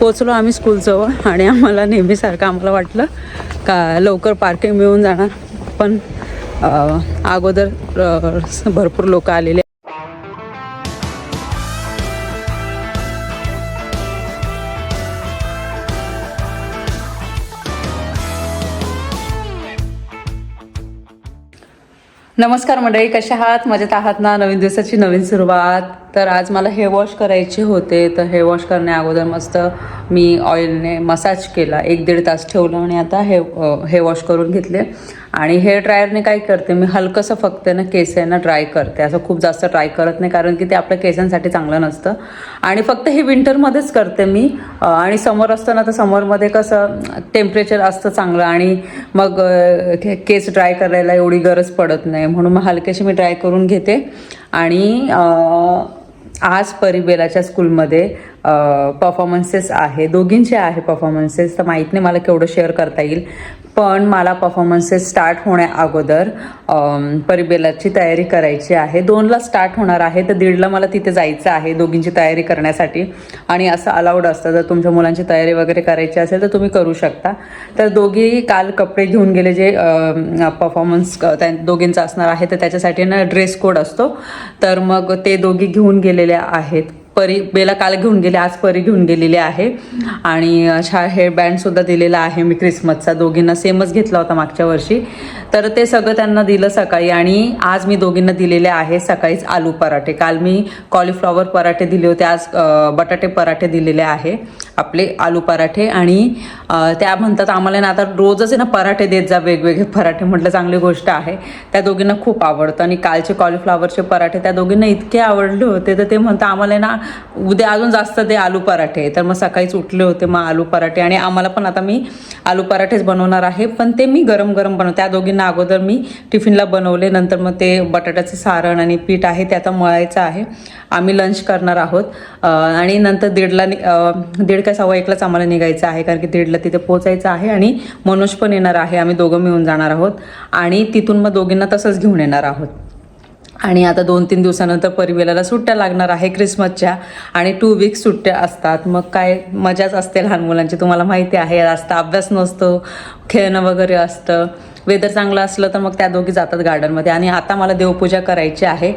पोचलो आम्ही स्कूलजवळ आणि आम्हाला नेहमीसारखं आम्हाला वाटलं का लवकर पार्किंग मिळून जाणार. पण अगोदर भरपूर लोक आलेले नमस्कार मंडळी कशा आहात? मजेत आहात ना? नवीन दिवसाची नवीन सुरुवात. तर आज मला हेअर वॉश करायचे होते. तर हेअर वॉश करण्या अगोदर मस्त मी ऑइलने मसाज केला. एक दीड तास ठेवलं आणि आता हे हेअर वॉश करून घेतले. आणि हेअर ड्रायरने काय करते मी हलकंसं फक्त ना केस आहे ना ड्राय करते. असं खूप जास्त ट्राय करत नाही कारण की ते आपल्या केसांसाठी चांगलं नसतं. आणि फक्त हे विंटरमध्येच करते मी. आणि समर असतं ना तर समरमध्ये कसं टेम्परेचर असतं चांगलं आणि मग केस ड्राय करायला एवढी गरज पडत नाही. म्हणून मग हलकेशी मी ड्राय करून घेते. आणि आज परिबेलाच्या स्कूलमध्ये परफॉर्मन्सेस आहे. दोघींचे आहे परफॉर्मन्सेस तर माहीत नाही मला केवढं शेअर करता येईल. पण मला परफॉर्मन्सेस स्टार्ट होण्या अगोदर परिबेलाची तयारी करायची आहे. दोनला स्टार्ट होणार आहे तर दीडला मला तिथे जायचं आहे दोघींची तयारी करण्यासाठी. आणि असं अलाउड असतं. जर तुमच्या मुलांची तयारी वगैरे करायची असेल तर तुम्ही करू शकता. तर दोघी काल कपडे घेऊन गेले जे परफॉर्मन्स त्या दोघींचा असणार आहे तर त्याच्यासाठी ना ड्रेस कोड असतो. तर मग ते दोघी घेऊन गेलेल्या आहेत. परी बेला काल घेऊन गेले आज परी घेऊन गेलेली आहे. आणि अशा हेअरबँडसुद्धा दिलेला आहे मी क्रिसमसचा दोघींना सेमच घेतला होता मागच्या वर्षी. तर ते सगळं त्यांना दिलं सकाळी आणि आज मी दोघींना दिलेले आहे सकाळीच आलू पराठे. काल मी कॉलीफ्लॉवर पराठे दिले होते आज बटाटे पराठे दिलेले आहे आपले आलू पराठे. आणि त्या म्हणतात आम्हाला ना आता रोजच आहे ना पराठे देत जा वेगवेगळे पराठे म्हटलं चांगली गोष्ट आहे. त्या दोघींना खूप आवडतं आणि कालचे कॉलीफ्लॉवरचे पराठे त्या दोघींना इतके आवडले होते तर ते म्हणतात आम्हाला ना उद्या अजून जास्त ते आलू पराठे तर मग सकाळीच उठले होते मग आलू पराठे. आणि आम्हाला पण आता मी आलू पराठेच बनवणार आहे. पण ते मी गरम गरम बनव त्या दोघींना अगोदर मी टिफिनला बनवले. नंतर मग ते बटाट्याचं सारण आणि पीठ आहे ते आता मळायचं आहे. आम्ही लंच करणार आहोत. आणि नंतर दीडला नि- दीड काय सव्वा एकलाच आम्हाला निघायचं आहे. कारण की दीडला तिथे पोचायचं आहे. आणि मनोज पण येणार आहे. आम्ही दोघं मिळून जाणार आहोत. आणि तिथून मग दोघींना तसंच घेऊन येणार आहोत. आणि आता दोन तीन दिवसानंतर परिवेलाला सुट्ट्या लागणार आहे क्रिसमसच्या आणि टू वीक्स सुट्ट्या असतात. मग काय मजाच असते लहान मुलांची तुम्हाला माहिती आहे जास्त अभ्यास नसतो खेळणं वगैरे असतं. वेदर चांगलं असलं तर मग त्या दोघी जातात गार्डनमध्ये आणि आता मला देवपूजा करायची आहे.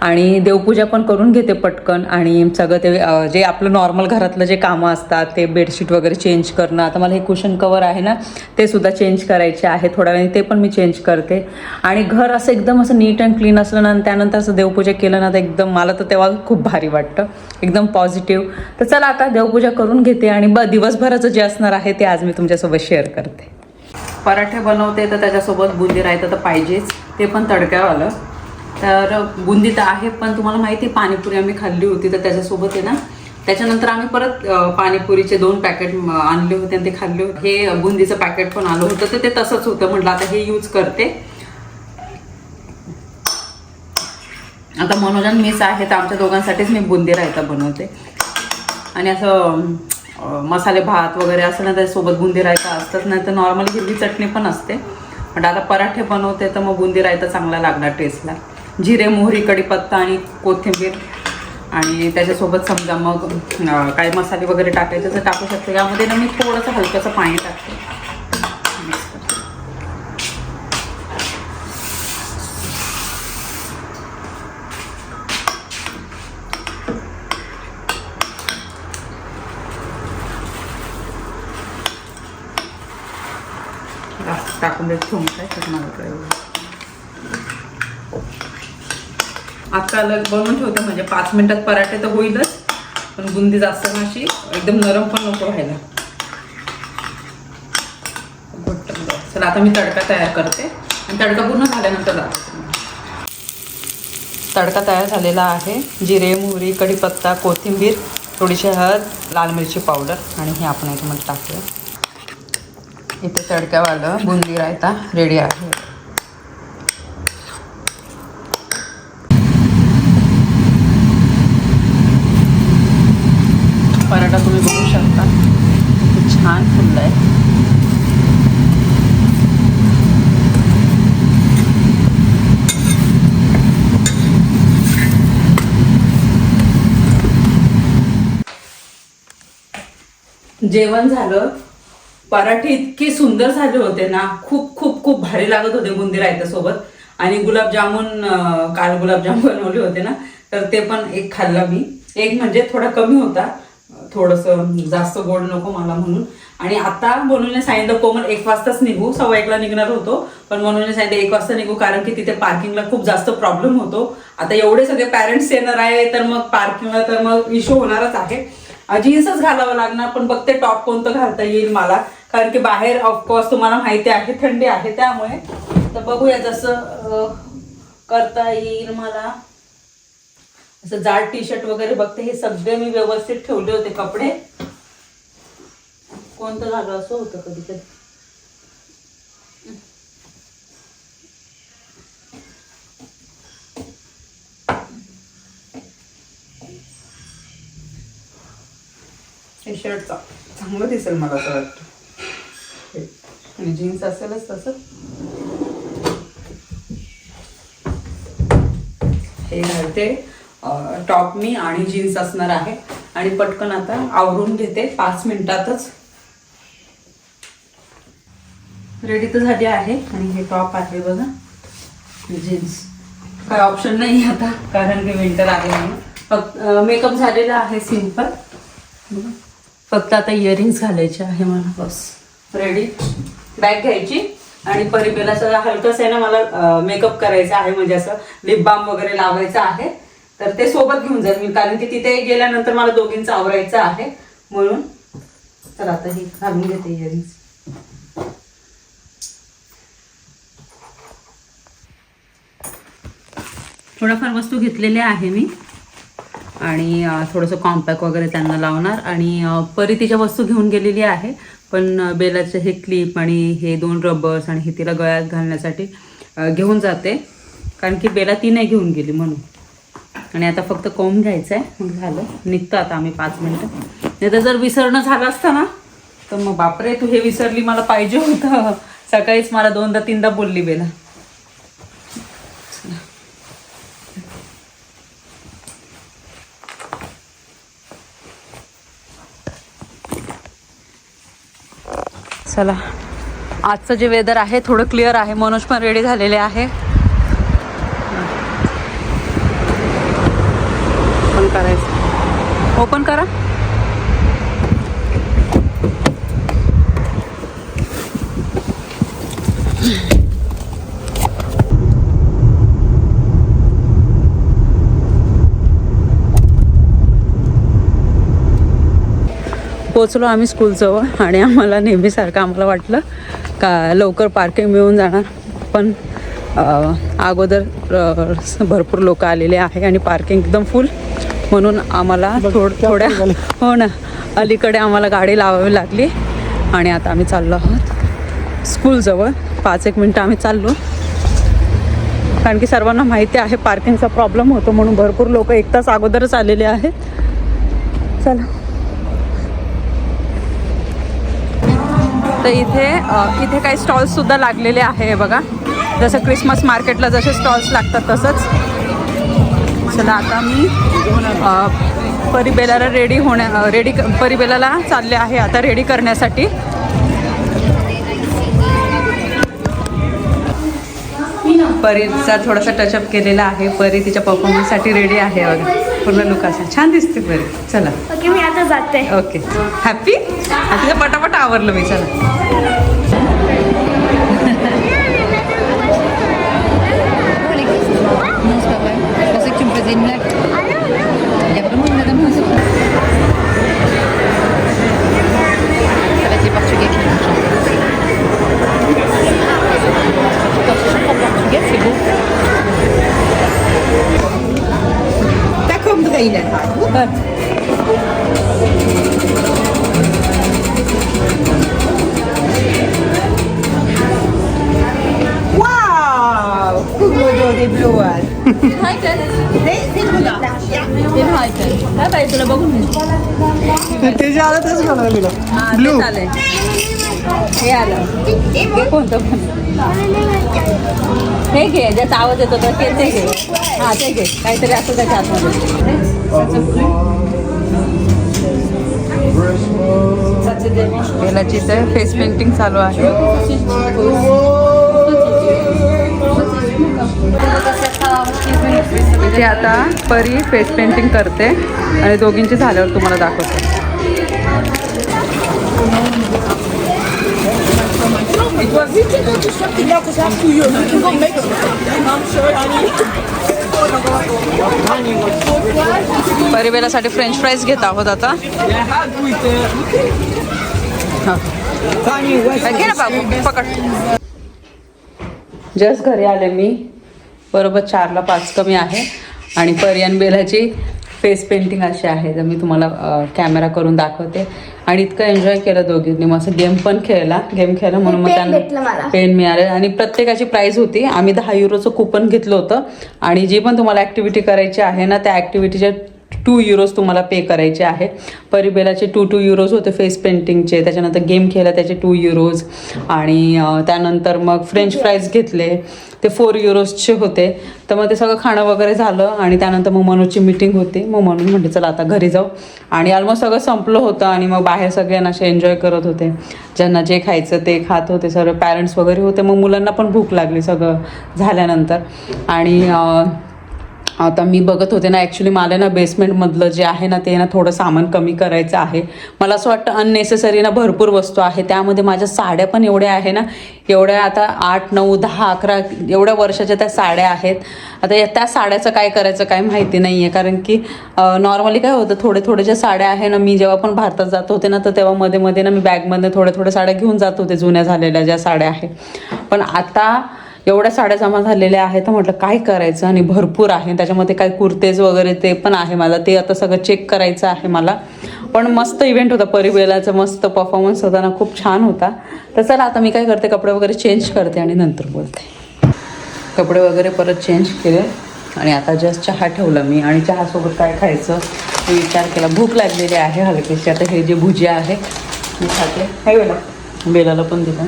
आणि देवपूजा पण करून घेते पटकन. आणि सगळं ते जे आपलं नॉर्मल घरातलं जे कामं असतात ते बेडशीट वगैरे चेंज करणं. आता मला हे कुशन कवर आहे ना ते सुद्धा चेंज करायचे आहे. थोड्या वेळाने ते पण मी चेंज करते. आणि घर असं एकदम असं नीट अँड क्लीन असलं ना आणि त्यानंतर असं देवपूजा केलं ना तर एकदम मला तर तेव्हा खूप भारी वाटतं. एकदम पॉझिटिव्ह तर चला आता देवपूजा करून घेते. आणि ब दिवसभराचं जे असणार आहे ते आज मी तुमच्यासोबत शेअर करते. पराठे बनवते तर त्याच्यासोबत बुंदी रायतं तर पाहिजेच. ते पण तडक्यावालं तर बुंदी तर आहे पण तुम्हाला माहिती आहे पाणीपुरी आम्ही खाल्ली होती तर त्याच्यासोबत आहे ना. त्याच्यानंतर आम्ही परत पाणीपुरीचे दोन पॅकेट आणले होते आणि ते खाल्ले होते. हे बुंदीचं पॅकेट पण आलं होतं तर ते तसंच होतं. म्हटलं आता हे यूज करते. आता मनोजन मीच आहे तर आमच्या दोघांसाठीच मी बुंदी रायता बनवते. आणि असं मसाले भात वगैरे असं ना त्याच्यासोबत बुंदी रायता असतंच नाही तर नॉर्मली हिरवी चटणी पण असते. पण आता पराठे बनवते तर मग बुंदी रायता चांगला लागणार टेस्टला जिरे मोहरी कढीपत्ता आणि कोथिंबीर. आणि त्याच्यासोबत समजा मग काही मसाले वगैरे टाकायचे तर टाकू शकते. यामध्ये ना मी थोडंसं हलकंसं पाणी टाकते. टाकून देत ठेवून काय? करणार होतं एवढं. आता लग बनवून ठेवते म्हणजे पाच मिनिटात पराठे तर होईलच पण बुंदी जास्त ना अशी एकदम नरम पण नको व्हायला चला आता मी तडका तयार करते. आणि तडका पूर्ण झाल्यानंतर तडका तयार झालेला आहे. जिरे मोहरी कढीपत्ता कोथिंबीर थोडीशी हळद लाल मिरची पावडर आणि हे आपण याच्यामध्ये टाकूया. इथे तडक्यावालं बुंदी रायता रेडी आहे. पराठा तुम्ही बघू शकता. खूप छान फुललं आहे जेवण झालं. पराठे इतके सुंदर झाले होते ना खूप खूप खूप भारी लागत होते बुंदी रायत्यासोबत आणि गुलाबजामुन काल गुलाबजामुन बनवले होते ना तर ते पण एक खाल्ला मी. एक म्हणजे थोडा कमी होता थोडस जास्त गोड नको मला म्हणून. आणि आता म्हणून सांगितलं कोमल एक वाजताच निघू सव्वा एकला निघणार होतो. पण म्हणून सांगितलं एक वाजता निघू कारण की तिथे पार्किंगला खूप जास्त प्रॉब्लेम होतो. आता एवढे सगळे पॅरेंट्स येणार आहे तर मग पार्किंगला तर मग इश्यू होणारच आहे. जीन्सच घालावं लागणार पण बघते टॉप कोणतं घालता येईल मला. कारण की बाहेर ऑफकोर्स तुम्हाला माहिती आहे थंडी आहे त्यामुळे. तर बघूया जसं करता येईल मला. असं जाड टी शर्ट वगैरे बघते हे सगळे मी व्यवस्थित ठेवले होते कपडे. कोणतं झालं असं होतं कधी कधी हे शर्ट चांगलं दिसेल मला असं वाटतं. आणि जीन्स असेलच तसं. हे घालते. टॉप मी आणि जीन्स असणार आहे. आणि पटकन आता आवरून घेते. पाच मिनिटातच. रेडी तर झाली आहे. आणि हे टॉप आहे बघा. जीन्स काय ऑप्शन नाही आता. कारण की विंटर आहे म्हणून. फक्त मेकअप झालेला आहे सिंपल फक्त आता इयरिंग्स घालायचे आहे मला. बस. रेडी बॅग घ्यायची आणि परिपेलाचं हलकंच आहे ना मला मेकअप करायचा आहे म्हणजे असं लिप बाम वगैरे लावायचं आहे. तर ते सोबत घेऊन जाईल मी कारण की तिथे गेल्यानंतर मला दोघींचं आवरायचं आहे. म्हणून तर आता ही घालून घेते इयरिंग्स थोडाफार वस्तू घेतलेल्या आहे मी. आणि थोडंसं कॉम्पॅक्ट वगैरे त्यांना लावणार. आणि परी तिच्या वस्तू घेऊन गेलेली आहे. पण बेलाचे हे क्लिप आणि हे दोन रबर्स आणि हे तिला गळ्यात घालण्यासाठी घेऊन जाते. कारण की बेला ती नाही घेऊन गेली म्हणून. आणि आता फक्त कोंब घ्यायचं आहे मग झालं. निघतो आता आम्ही पाच मिनटं. नाही तर जर विसरणं झालं असतं ना तर मग बापरे तू हे विसरली मला पाहिजे होतं. सकाळीच मला दोनदा तीनदा बोलली बेला. चला. आजचं जे वेदर आहे थोडं क्लिअर आहे. मनोज पण रेडी झालेले आहे. ओपन करायचं. ओपन करा. पोचलो आम्ही स्कूलजवळ आणि आम्हाला नेहमीसारखं आम्हाला वाटलं का लवकर पार्किंग मिळून जाणार. पण अगोदर भरपूर लोक आलेले आहे आणि पार्किंग एकदम फुल म्हणून आम्हाला थोड थोड्या हो ना अलीकडे आम्हाला गाडी लावावी लागली आणि आता आम्ही चाललो आहोत स्कूलजवळ. पाच एक मिनटं आम्ही चाललो. कारण की सर्वांना माहिती आहे पार्किंगचा प्रॉब्लेम होतो म्हणून भरपूर लोक एक तास अगोदरच आलेले आहेत. चला. तर इथे इथे काही स्टॉल्ससुद्धा लागलेले आहे बघा. जसं क्रिसमस मार्केटला जसे स्टॉल्स लागतात तसंच. चला आता मी परिबेलाला रेडी होण्या रेडी परिबेलाला चालले आहे आता रेडी करण्यासाठी. परीचा थोडासा टचअप केलेला आहे. परी तिच्या परफॉर्मन्ससाठी रेडी आहे बघा. पूर्ण लुक असा. छान दिसते परी. चला. ओके मी आता जाते. ओके हॅपी तिचं पटापट आवरलं मी. चला. Você que tinha um Taką drejnę. Tak. Wow! Kugodo de blood. Haykal. काय पाहिजे तुला बघून ते जे आलं तेच म्हणाल ब्लू हे आलं कोणतं पण हे घे ज्याचा आवाज येतो तर ते घे. हा ते घे. काहीतरी असं त्याच्या आतमध्ये. याला चित्र फेस पेंटिंग चालू आहे. इथे आता परी फेस पेंटिंग करते. आणि दोघींची झाल्यावर तुम्हाला दाखवते. परिवेलासाठी फ्रेंच फ्राईज घेत आहोत आता. जस घे ना बाबू पकड. जस्ट घरी आले मी. बरोबर चारला पाच कमी आहे. आणि परियन बेलाची फेस पेंटिंग अशी आहे तर मी तुम्हाला कॅमेरा करून दाखवते. आणि इतकं एन्जॉय केलं दोघींनी. मग असं गेम पण खेळला गेम खेळला म्हणून मग त्यांना मला. पेन मिळाले. आणि प्रत्येकाची प्राईज होती. आम्ही दहा युरोचं कुपन घेतलं होतं. आणि जी पण तुम्हाला ॲक्टिव्हिटी करायची आहे ना त्या ॲक्टिव्हिटीच्या टू युरोज तुम्हाला पे करायचे आहे. परिबेलाचे टू टू युरोज होते फेस पेंटिंगचे त्याच्यानंतर गेम खेळला त्याचे टू युरोज आणि त्यानंतर मग फ्रेंच फ्राईज घेतले. ते फोर युरोजचे होते. तर मग ते सगळं खाणं वगैरे झालं आणि त्यानंतर मग मनोजची मीटिंग होती. मग म्हणून म्हणते चला आता घरी जाऊ. आणि ऑलमोस्ट सगळं संपलं होतं आणि मग बाहेर सगळ्यांना असे एन्जॉय करत होते. ज्यांना जे खायचं ते खात होते. सर्व पॅरेंट्स वगैरे होते. मग मुलांना पण भूक लागली सगळं झाल्यानंतर. आणि आता मी बघत होते ना ॲक्च्युली मला ना बेसमेंटमधलं जे आहे ना ते ना थोडं सामान कमी करायचं आहे. मला असं वाटतं अननेसेसरी ना भरपूर वस्तू आहे. त्यामध्ये माझ्या साड्या पण एवढ्या आहे ना एवढ्या आता आठ नऊ दहा अकरा एवढ्या वर्षाच्या त्या साड्या आहेत. आता या त्या साड्याचं काय करायचं काय माहिती नाही आहे कारण की नॉर्मली काय होतं थोडे थोडे ज्या साड्या आहे ना मी जेव्हा पण भारतात जात होते ना तर तेव्हा मध्ये मध्ये ना मी बॅगमध्ये थोड्या थोड्या साड्या घेऊन जात होते जुन्या झालेल्या ज्या साड्या आहे. पण आता एवढ्या साड्या जमा झालेल्या आहेत तर म्हटलं काय करायचं? आणि भरपूर आहे. त्याच्यामध्ये काय कुर्तेज वगैरे ते पण आहे मला. ते आता सगळं चेक करायचं आहे मला. पण मस्त इव्हेंट होता परिवेलाचा मस्त परफॉर्मन्स होता ना. खूप छान होता. तर चला आता मी काय करते? कपडे वगैरे चेंज करते आणि नंतर बोलते. कपडे वगैरे परत चेंज केले. आणि आता जस्ट चहा ठेवला मी. आणि चहासोबत काय खायचं? हे विचार केला. भूक लागलेली आहे हलकीशी. आता हे जे भुजिया आहे मी खाते. हे बेला. बेलाला पण दिलं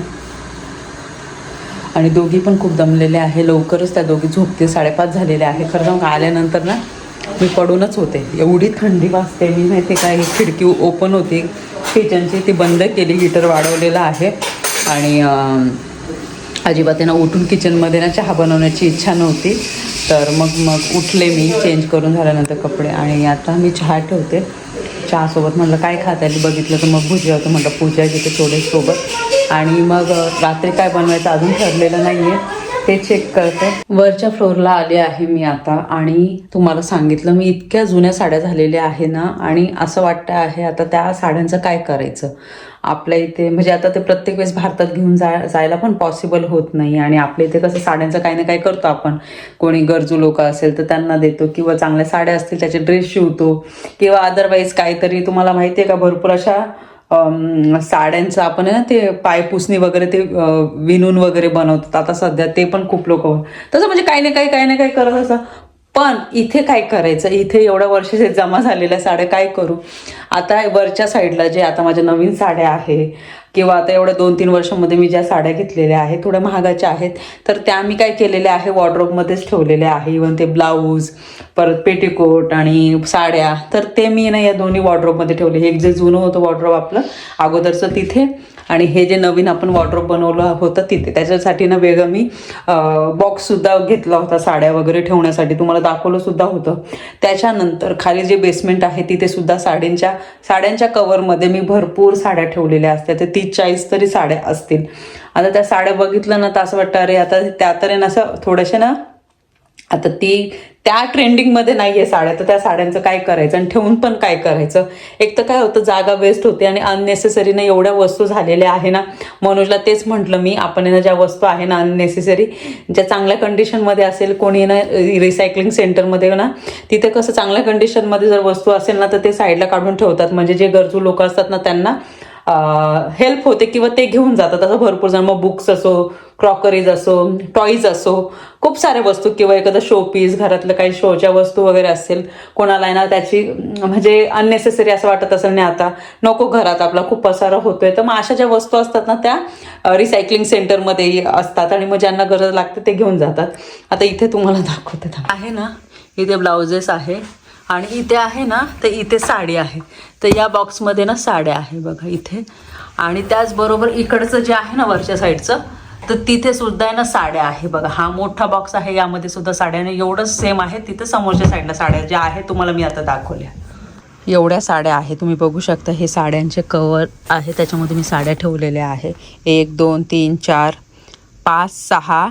आणि दोघी पण खूप दमलेले आहे. लवकरच त्या दोघी झोपते साडेपाच झालेले आहे. खरं सांगू आल्यानंतर ना मी पडूनच होते. एवढी थंडी वाजते. मी माहिती काय ही खिडकी ओपन होती. किचनची ती बंद केली. हीटर वाढवलेलं आहे. आणि अजिबात आहे ना उठून किचनमध्ये ना चहा बनवण्याची इच्छा नव्हती. तर मग मग उठले मी. चेंज करून झाल्यानंतर कपडे. आणि आता मी चहा ठेवते. चहासोबत म्हटलं काय खाता येईल बघितलं तर मग भुजिया होतं. म्हटलं पूजा घेते थोडेसोबत आणि मग रात्री काय बनवायचं अजून ठरलेलं नाही आहे ते चेक करते. वरच्या फ्लोअरला आले आहे मी आता आणि तुम्हाला सांगितलं मी इतक्या जुन्या साड्या झालेल्या आहे ना आणि असं वाटतं आहे आता त्या साड्यांचं काय करायचं? आपल्या इथे म्हणजे आता ते प्रत्येक वेळेस भारतात घेऊन जा जायला पण पॉसिबल होत नाही आणि आपल्या इथे कसं साड्यांचं काही ना काही करतो आपण. कोणी गरजू लोक असेल तर त्यांना देतो किंवा चांगल्या साड्या असतील त्याचे ड्रेस शिवतो किंवा अदरवाईज काहीतरी तुम्हाला माहिती आहे का भरपूर अशा साड्यांचं आपण आहे ना ते पायपुसणी वगैरे ते विणून वगैरे बनवतात. आता सध्या ते पण खूप लोक तसं म्हणजे काही ना काही काही ना काही करत असं पण इथे काय करायचं? इथे एवढ्या वर्षाचे जमा झालेल्या साड्या काय करू? आता वरच्या साईडला जे आता माझ्या नवीन साड्या आहे किंवा आता एवढ्या दोन तीन वर्षामध्ये मी ज्या साड्या घेतलेल्या आहेत थोड्या महागाच्या आहेत तर त्या मी काय केलेल्या आहे वॉर्ड्रोबमध्येच ठेवलेल्या आहे. इवन ते ब्लाऊज परत पेटीकोट आणि साड्या तर ते मी ना या दोन्ही वॉर्ड्रोबमध्ये ठेवले. हे एक जे जुनं होतं वॉर्ड्रोब आपलं अगोदरचं तिथे. आणि हे जे नवीन आपण वॉर्ड्रोब बनवलं होतं तिथे. त्याच्यासाठी ना वेगळं मी बॉक्ससुद्धा घेतला होता साड्या वगैरे ठेवण्यासाठी. तुम्हाला दाखवलंसुद्धा होतं. त्याच्यानंतर खाली जे बेसमेंट आहे तिथे सुद्धा साड्यांच्या साड्यांच्या कवरमध्ये मी भरपूर साड्या ठेवलेल्या असतात ती तीस चाळीस तरी साड्या असतील. आता त्या साड्या बघितलं ना तर असं वाटतं अरे आता त्या तर ना असं थोड्याशा ना आता ती त्या ट्रेंडिंगमध्ये नाही आहे साड्या तर त्या साड्यांचं काय करायचं आणि ठेवून पण काय करायचं? एक तर काय होतं जागा वेस्ट होते आणि अननेसेसरी ना एवढ्या वस्तू झालेल्या आहे ना. मनोजला तेच म्हटलं मी आपण ना ज्या वस्तू आहे ना अननेसेसरी ज्या चांगल्या कंडिशनमध्ये असेल कोणी ना रिसायकलिंग सेंटरमध्ये ना तिथे कसं चांगल्या कंडिशनमध्ये जर वस्तू असेल ना तर ते साईडला काढून ठेवतात. म्हणजे जे गरजू लोक असतात ना त्यांना हेल्प होते किंवा ते घेऊन जातात. असं भरपूर जण. मग बुक्स असो क्रॉकरीज असो टॉईज असो खूप साऱ्या वस्तू किंवा एखादं शोपीस घरातलं काही शोच्या वस्तू वगैरे असेल कोणाला आहे ना त्याची म्हणजे अननेसेसरी असं वाटत असेल नाही आता नको घरात आपला खूप पसारा होतोय. तर मग अशा ज्या वस्तू असतात ना त्या रिसायकलिंग सेंटरमध्ये असतात आणि मग ज्यांना गरज लागते ते घेऊन जातात. आता इथे तुम्हाला दाखवते आहे ना इथे ब्लाउजेस आहे. आणि इथे आहे ना तर इथे साडी आहे. तर या बॉक्समध्ये ना साड्या आहे बघा इथे. आणि त्याचबरोबर इकडचं जे आहे ना वरच्या साईडचं तर तिथे सुद्धा आहे ना साड्या आहे बघा. हा मोठा बॉक्स आहे यामध्ये सुद्धा साड्या आणि एवढंच सेम आहे तिथे समोरच्या साईडला साड्या ज्या आहे तुम्हाला मी आता दाखवल्या. एवढ्या साड्या आहे तुम्ही बघू शकता. हे साड्यांचे कवर आहे त्याच्यामध्ये मी साड्या ठेवलेल्या आहे. एक दोन तीन चार पाच सहा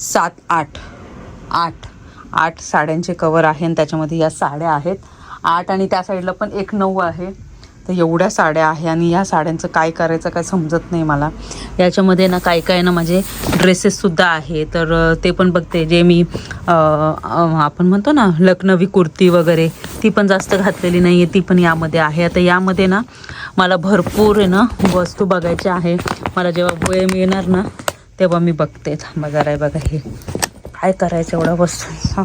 सात आठ. आठ. आठ साड्यांचे कवर आहे आणि त्याच्यामध्ये या साड्या आहेत. आठ आणि त्या साईडला पण एक नऊ आहे. तर एवढ्या साड्या आहे आणि या साड्यांचं काय करायचं काय समजत नाही मला. याच्यामध्ये ना काय काय ना माझे ड्रेसेससुद्धा आहे. तर ते पण बघते. जे मी आपण म्हणतो ना लखनवी कुर्ती वगैरे ती पण जास्त घातलेली नाही आहे ती पण यामध्ये आहे. आता यामध्ये ना मला भरपूर आहे ना वस्तू बघायच्या आहे. मला जेव्हा वेळ मिळणार ना तेव्हा मी बघते. थांबा जरा बघा हे. काय करायचं एवढं वस्तू हां.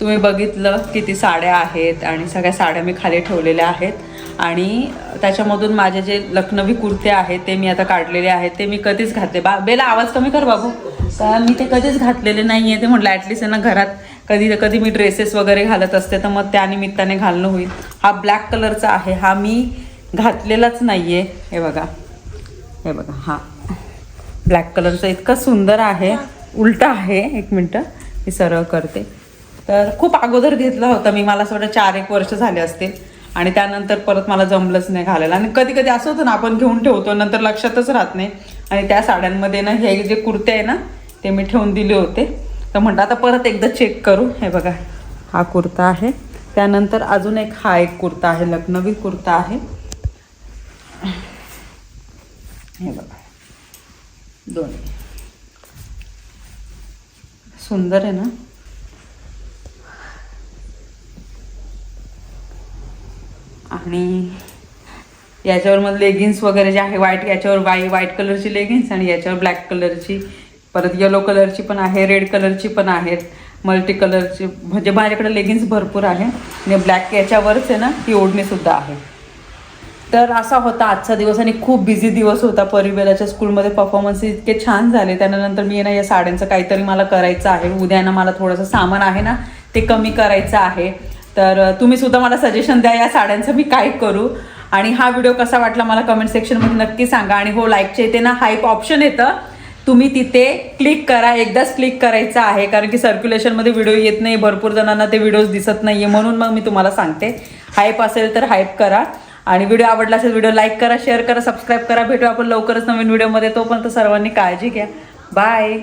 तुम्ही बघितलं किती साड्या आहेत आणि सगळ्या साड्या मी खाली ठेवलेल्या आहेत. आणि त्याच्यामधून माझे जे लखनवी कुर्ते आहेत ते मी आता काढलेले आहेत. ते मी कधीच घातले. बा बेला आवाज कमी कर बाबू. तर मी ते कधीच घातलेले नाही आहे ते म्हटलं ॲटलिस्ट आहे ना घरात कधी कधी मी ड्रेसेस वगैरे घालत असते. तर मग त्यानिमित्ताने घालणं होईल. हा ब्लॅक कलरचा आहे. हा मी घातलेलाच नाही आहे हे बघा. हे बघा. हां. ब्लॅक कलरचं इतकं सुंदर आहे. उलट आहे. एक मिनटं. मी सरळ करते. तर खूप अगोदर घेतला होता मी. मला असं वाटतं चार एक वर्ष झाले असतील. आणि त्यानंतर परत मला जमलंच नाही घालायला. आणि कधी कधी असं होतं ना आपण घेऊन ठेवतो नंतर लक्षातच राहत नाही. आणि त्या साड्यांमध्ये ना हे जे कुर्ते आहे ना ते मी ठेवून दिले होते. तर म्हणलं आता परत एकदा चेक करू. हे बघा हा कुर्ता आहे. त्यानंतर अजून एक हा एक कुर्ता आहे. लखनवी कुर्ता आहे. हे बघा. दोन. सुंदर आहे ना? आणि याच्यावर मग लेगिन्स वगैरे जे आहे व्हाईट याच्यावर वाई व्हाईट कलरची लेगिन्स आणि याच्यावर ब्लॅक कलरची परत येलो कलरची पण आहे रेड कलरची पण आहेत. मल्टी कलरची म्हणजे माझ्याकडे लेगिन्स भरपूर आहे. आणि ब्लॅक याच्यावरच आहे ना ती ओढणीसुद्धा आहे. तर असा होता आजचा दिवस आणि खूप बिझी दिवस होता. परिवेलाच्या स्कूलमध्ये परफॉर्मन्स इतके छान झाले. त्यानंतर मी ना या साड्यांचं काहीतरी मला करायचं आहे. उद्या ना मला थोडंसं सामान आहे ना ते कमी करायचं आहे. तर तुम्ही सुद्धा मला सजेशन द्या या साड्यांचं मी काय करू? आणि हा व्हिडिओ कसा वाटला मला कमेंट सेक्शनमध्ये नक्की सांगा. आणि हो लाईकच्या इथे ना हाईप ऑप्शन येतं. तुम्ही तिथे क्लिक करा. एकदाच क्लिक करायचं आहे. कारण की सर्क्युलेशनमध्ये व्हिडिओ येत नाही. भरपूर जणांना ते व्हिडिओज दिसत नाही आहे म्हणून मग मी तुम्हाला सांगते. हाईप असेल तर हाईप करा. आणि व्हिडिओ आवडला असेल व्हिडिओ लाईक करा शेअर करा सबस्क्राईब करा. भेटू आपण लवकरच नवीन व्हिडिओमध्ये. तोपर्यंत सर्वांनी काळजी घ्या. बाय.